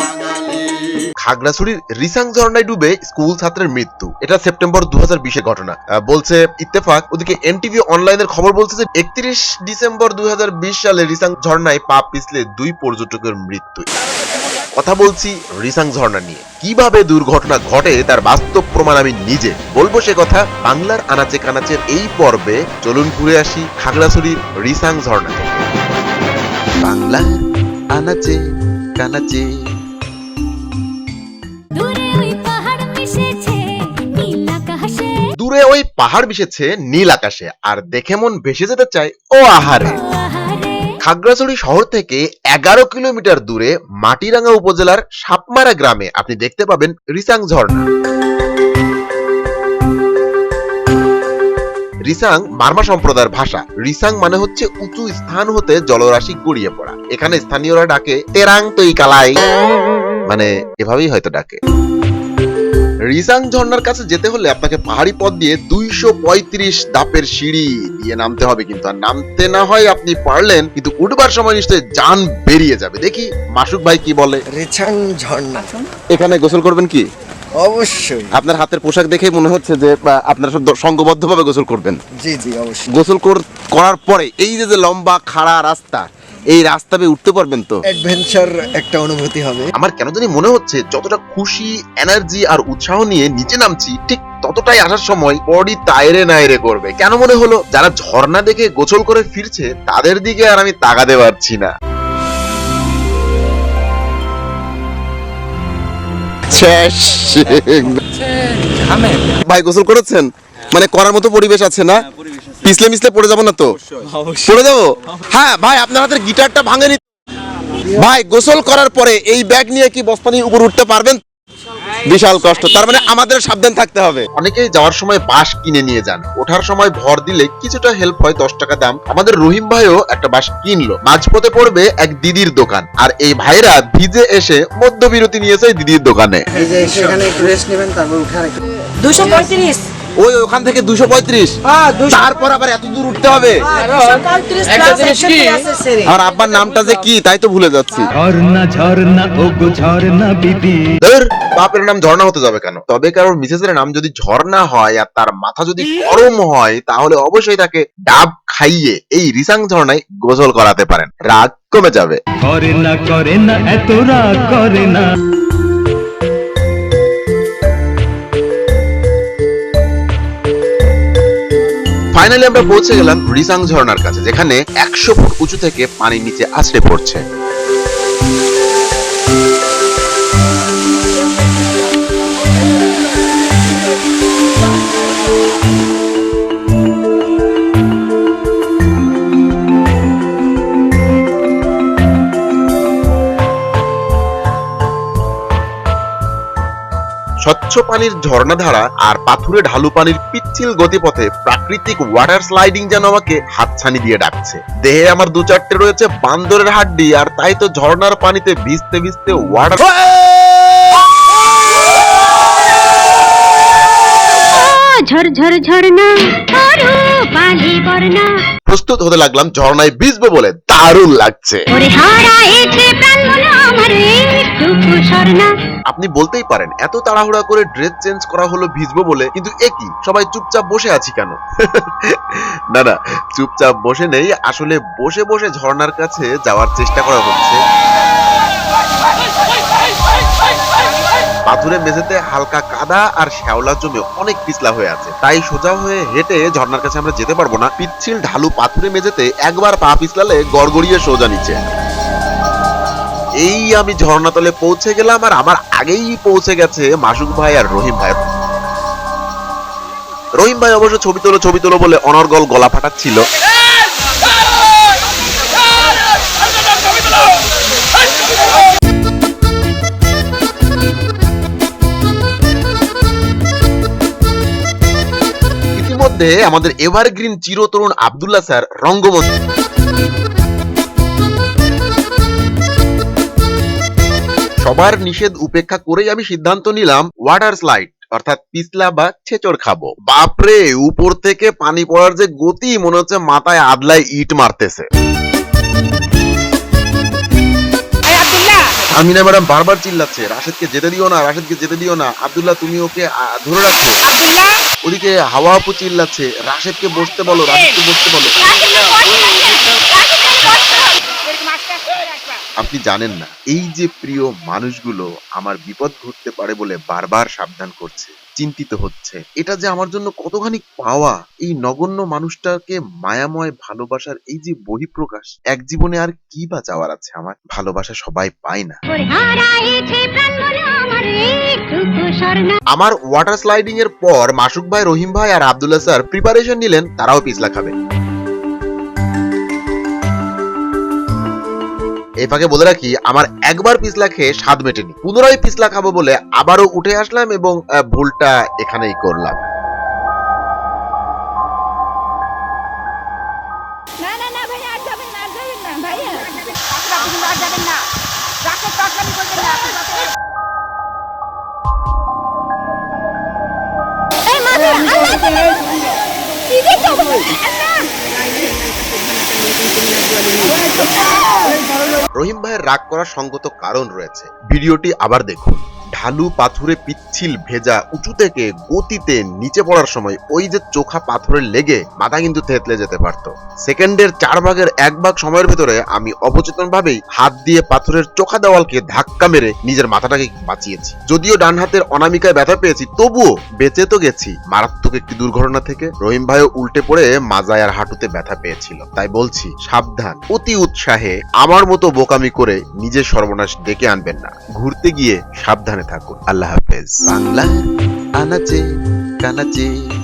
বাঙালি খাগড়াছড়ির রিসাং ঝর্ণায় ডুবে স্কুল ছাত্রের মৃত্যু। এটা সেপ্টেম্বর দু হাজার ঘটনা। বলছে ইত্তেফাক। ওদিকে এনটিভি অনলাইনের খবর বলছে যে একত্রিশ ডিসেম্বর দুই সালে রিসাং ঝর্ণায় পা পিছলে দুই পর্যটকের মৃত্যু। কথা বলছি রিসাং ঝর্ণা নিয়ে। কীভাবে দুর্ঘটনা ঘটে তার বাস্তব প্রমাণ আমি নিজে বলব সে কথা বাংলার আনাচে কানাচের এই পর্বে। চলুন ঘুরে আসি খাগড়াছড়ির রিসাং ঝর্ণা বাংলার আনাচে দূরে ওই পাহাড় মিশেছে নীল আকাশে। দূরে ওই পাহাড় মিশেছে নীল আকাশে। আর দেখে মন ভেসে যেতে চায় ও আহারে। আহারে। খাগড়াছড়ি শহর থেকে এগারো কিলোমিটার দূরে মাটিরাঙ্গা উপজেলার সাপমারা গ্রামে আপনি দেখতে পাবেন রিসাং ঝর্ণা। রিসাং মারমা সম্প্রদায়ের ভাষা। রিসাং মানে হচ্ছে উঁচু স্থান হতে জলরাশি গড়িয়ে পড়া। এখানে স্থানীয়রা ডাকে তেরাং তৈ কালাই। মানে এভাবেই হয়তো ডাকে। রিসাং ঝর্ণার কাছে যেতে হলে আপনাকে পাহাড়ি পথ দিয়ে দুইশো পঁয়ত্রিশ দাপের সিঁড়ি দিয়ে নামতে হবে। কিন্তু আর নামতে না হয় আপনি পারলেন কিন্তু উঠবার সময় নিশ্চয়ই যান বেরিয়ে যাবে। দেখি মাসুক ভাই কি বলে। রেছাং ঝর্ণা। এখানে গোসল করবেন কি? অবশ্যই। আপনার হাতের পোশাক দেখে মনে হচ্ছে যে আপনারা সব সংঘবদ্ধ ভাবে গোসল করবেন। জি জি অবশ্যই। গোসল করার পরে এই যে যে লম্বা খাড়া রাস্তা এই রাস্তা বেয়ে উঠতে পারবেন তো? অ্যাডভেঞ্চার একটা অনুভূতি হবে। আমার কেন জানি মনে হচ্ছে যতটা খুশি এনার্জি আর উৎসাহ নিয়ে নিচে নামছি ঠিক ততটাই আসার সময় বডি তাইরে নাইরে করবে। কেন মনে হলো যারা ঝর্ণা দেখে গোসল করে ফিরছে তাদের দিকে আর আমি তাকাতে পারছি না। ভাই গোসল করেছেন? মানে করার মতো পরিবেশ আছে না? পিছলে মিছলে পড়ে যাব না তো? পড়ে যাব? হ্যাঁ ভাই আপনার হাতের গিটারটা ভাঙেনি ভাই গোসল করার পরে এই ব্যাগ নিয়ে কি বস্তা নিয়ে উপর উঠতে পারবেন? বিশাল কষ্ট। তার মানে আমাদের সাবধান থাকতে হবে। অনেকেই যাওয়ার সময় বাস কিনে নিয়ে যান। ওঠার সময় ভর দিলে কিছুটা হেল্প হয় দশ টাকা দাম। আমাদের রহিম ভাইও একটা বাস কিনলো। মাঝপথে পড়বে এক দিদির দোকান। আর এই ভাইরা ভিজে এসে মধ্যবিরতি নিয়েছে দিদির দোকানে। এই যে সেখানে একটু রেস্ট নেবেন তারপর উঠে দুশো পঁয়ত্রিশ। ওই ওখান থেকে দুশো পঁয়ত্রিশ। তারপর আবার এত দূর উঠতে হবে। আর আব্বার নামটা যে কি তাই তো ভুলে যাচ্ছি। বাপের নাম ঝর্ণা হতে যাবে কেন? তবে কারোর মিসেসের নাম যদি ঝর্ণা হয় আর তার মাথা যদি গরম হয় তাহলে অবশ্যই তাকে ডাব খাইয়ে এই রিসাং ঝর্ণায় গোসল করাতে পারেন। রাগ কমে যাবে। করে না করে না এত রাগ করে না। ফাইনালি আমরা পৌঁছে গেলাম রিসাং ঝর্ণার কাছে, যেখানে একশো ফুট উঁচু থেকে পানির নিচে আছড়ে পড়ছে। স্বচ্ছ পানির ঝর্ণাধারা আর পাথুরে ঢালু পানির পিচ্ছিল গতিপথে প্রাকৃতিক ওয়াটার স্লাইডিং যেন আমাকে হাতছানি দিয়ে ডাকছে। দেহে আমার দু চারটে রয়েছে বান্দরের হাড্ডি আর তাই তো ঝর্ণার পানিতে ভিজতে ভিজতে ওয়াটার ঝরঝর ঝরনা বালি বর্ণা। প্রস্তুত হতে লাগলাম ঝর্ণায় ভিজবো বলে দারুণ লাগছে। আপনি বলতেই পারেন এত তাড়াহুড়া করে ড্রেস চেঞ্জ করা হলো ভিজবো বলে কিন্তু একই সবাই চুপচাপ বসে আছি কেন? না না চুপচাপ বসে নেই আসলে বসে বসে ঝর্ণার কাছে যাওয়ার চেষ্টা করা হচ্ছে। পাথুরে মেঝেতে হালকা কাদা আর শ্যাওলা জমে অনেক পিছলা হয়ে আছে। তাই সোজা হয়ে হেঁটে ঝর্ণার কাছে আমরা যেতে পারব না। পিচ্ছিল ঢালু পাথুরে মেঝেতে একবার পা পিছলালে গড়গড়িয়ে সোজা নিচে। এই আমি ঝর্ণাতলে পৌঁছে গেলাম আর আমার আগেই পৌঁছে গেছে মাসুক ভাই আর রহিম ভাই। রহিম ভাই অবশ্য ছবি তোলো ছবি তোলো বলে অনর্গল গলা ফাটাচ্ছিল। ইতিমধ্যে আমাদের এভারগ্রিন চিরতরুণ আবদুল্লাহ স্যার রঙ্গমঞ্চ। সবার নিষেধ উপেক্ষা করেই আমি সিদ্ধান্ত নিলাম ওয়াটার স্লাইড অর্থাৎ পিছলা বা ছেচড় খাব। বাপরে, উপর থেকে পানি পড়ার যে গতি মনে হচ্ছে মাথায় আদলায় ইট মারতেছে। আমিনা ম্যাডাম বারবার চিল্লাচ্ছে রাশেদকে যেতে দিও না রাশেদকে যেতে দিও না। আব্দুল্লাহ তুমি ওকে ধরে রাখো। ওদিকে হাওয়া আপু চিল্লাচ্ছে রাশেদকে বসতে বলো রাশেদকে বসতে বলো। আপনি জানেন না এই যে প্রিয় মানুষগুলো আমার বিপদ ঘটতে পারে বলে বারবার সাবধান করছে চিন্তিত হচ্ছে এটা যে আমার জন্য কতখানি পাওয়া এই নগণ্য মানুষটাকে মায়াময় ভালোবাসার এই যে বহিঃপ্রকাশ এক জীবনে আর কি বা চাওয়ার আছে আমার? ভালোবাসা সবাই পায় না। আমার আমার ওয়াটার স্লাইডিং এর পর মাসুক ভাই রহিম ভাই আর আব্দুল্লাহ স্যার প্রিপারেশন নিলেন তারাও পিছলা খাবে। এই ফাঁকে বলে রাখি আমার একবার পিছলা খেয়ে স্বাদ মেটেনি। পুনরায় পিছলা খাব বলে আবারও উঠে আসলাম এবং আহ, ভুলটা এখানেই করলাম। কি দেখছ? রহিম ভাইয়ের রাগ করার সঙ্গত কারণ রয়েছে। ভিডিওটি আবার দেখুন। ঢালু পাথুরে পিচ্ছিল ভেজা উঁচু থেকে গতিতে নিচে পড়ার সময় ওই যে চোখা পাথরের লেগে মাথা কিন্তু থেতলে যেতে পারত। সেকেন্ডের চার ভাগের এক ভাগ সময়ের ভেতরে আমি অবচেতন ভাবেই হাত দিয়ে পাথরের চোখা দেওয়ালকে ধাক্কা মেরে নিজের মাথাটাকে বাঁচিয়েছি। যদিও ডান হাতের অনামিকায় ব্যথা পেয়েছি, তবুও বেঁচে তো গেছি। মারাত্মক একটি দুর্ঘটনা থেকে রহিম ভাইও উল্টে পড়ে মাজায় আর হাঁটুতে ব্যথা পেয়েছিল। তাই বলছি, সাবধান। অতি উৎসাহে আমার মতো বোকামি করে নিজের সর্বনাশ ডেকে আনবেন না। ঘুরতে গিয়ে সাবধানে থাকুন। আল্লাহ হাফেজ। বাংলা আনাচে কানাচে।